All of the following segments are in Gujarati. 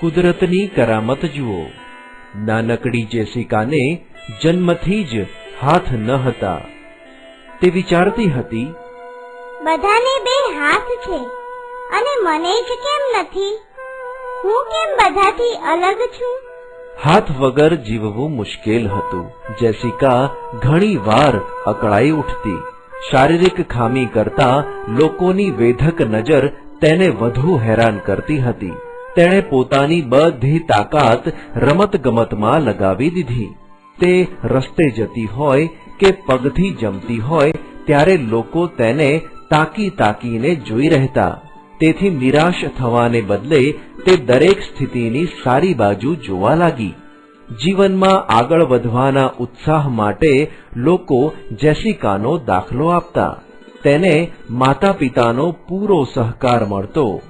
કુદરતની કરામત જુઓ. નાનકડી જેસિકાને જન્મથી જ હાથ ન હતા. તે વિચારતી હતી બધાને બે હાથ છે અને મને જ કેમ નથી? હું કેમ બધાથી અલગ છું? હાથ વગર જીવવું મુશ્કેલ હતું. જેસિકા ઘણી વાર અકળાઈ ઉઠતી. શારીરિક ખામી કરતા લોકોની વેધક નજર તેને વધુ હેરાન કરતી હતી. તેણે પોતાની બધી તાકાત રમતગમતમાં લગાવી દીધી. તે રસ્તે જતી હોય કે પગથી જમતી હોય ત્યારે લોકો તેને તાકી તાકીને જોઈ રહેતા. તેથી નિરાશ થવાને બદલે તે દરેક સ્થિતિની સારી બાજુ જોવા લાગી. જીવનમાં આગળ વધવાના ઉત્સાહ માટે લોકો જેસિકાનો દાખલો આપતા. તેને માતા પિતાનો પૂરો સહકાર મળતો.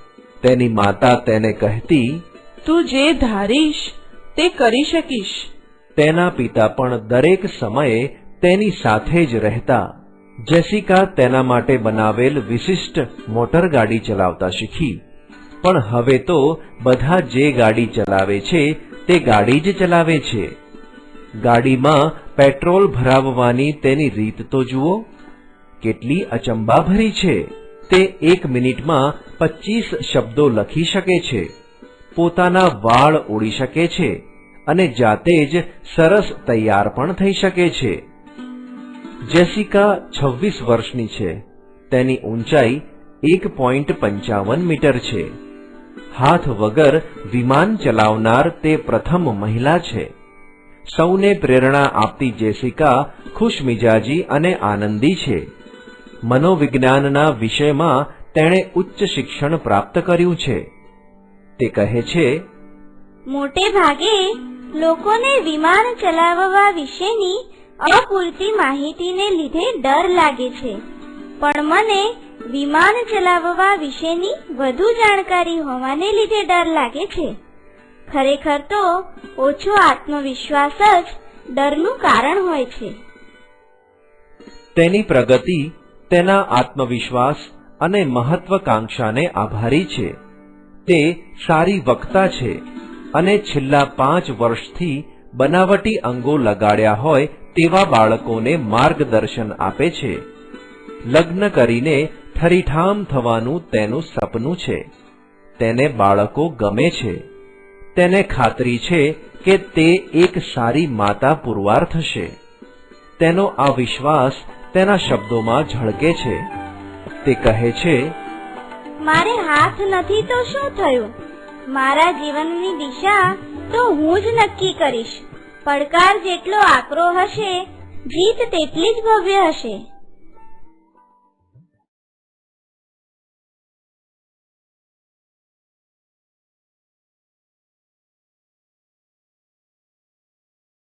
તેની માતા તેને કહેતી તું જે ધારીશ તે કરી શકીશ. તેના પિતા પણ દરેક સમયે તેની સાથે જ રહેતા. જેસિકા તેના માટે બનાવેલ વિશિષ્ટ મોટર ગાડી ચલાવતા શીખી. પણ હવે તો બધા જે ગાડી ચલાવે છે તે ગાડી જ ચલાવે છે. ગાડીમાં પેટ્રોલ ભરાવવાની તેની રીત તો જુઓ કેટલી અચંબાભરી છે. તે એક મિનિટમાં પચીસ શબ્દો લખી શકે છે. પોતાના વાળ ઓળી શકે છે અને જાતે જ સરસ તૈયાર પણ થઈ શકે છે. જેસિકા છવ્વીસ વર્ષની છે. તેની ઊંચાઈ એક પોઈન્ટ પંચાવન મીટર છે. હાથ વગર વિમાન ચલાવનાર તે પ્રથમ મહિલા છે. સૌને પ્રેરણા આપતી જેસિકા ખુશમિજાજી અને આનંદી છે. મનોવિજ્ઞાનના વિષયમાં તેણે ઉચ્ચ શિક્ષણ પ્રાપ્ત કર્યું છે. તે કહે છે મોટે ભાગે લોકોને વિમાન ચલાવવા વિશેની અપૂરતી માહિતીને લીધે ડર લાગે છે. પણ મને વિમાન ચલાવવા વિશેની વધુ જાણકારી હોવાને લીધે ડર લાગે છે. ખરેખર તો ઓછો આત્મવિશ્વાસ જ ડરનું કારણ હોય છે. તેની પ્રગતિ તેના આત્મવિશ્વાસ અને મહત્વકાંક્ષાને આભારી છે. તે સારી વક્તા છે અને છેલ્લા પાંચ વર્ષથી બનાવટી અંગો લગાડ્યા હોય તેવા બાળકોને માર્ગદર્શન આપે છે. લગ્ન કરીને ઠરીઠામ થવાનું તેનું સપનું છે. તેને બાળકો ગમે છે. તેને ખાતરી છે કે તે એક સારી માતા પુરવાર થશે. તેનો આ વિશ્વાસ તેના શબ્દોમાં ઝળકે છે. તે કહે છે, મારે હાથ નથી તો શું થયું? મારા જીવનની દિશા તો હું જ નક્કી કરીશ. પડકાર જેટલો આકરો હશે, જીત તેટલી જ ભવ્ય હશે.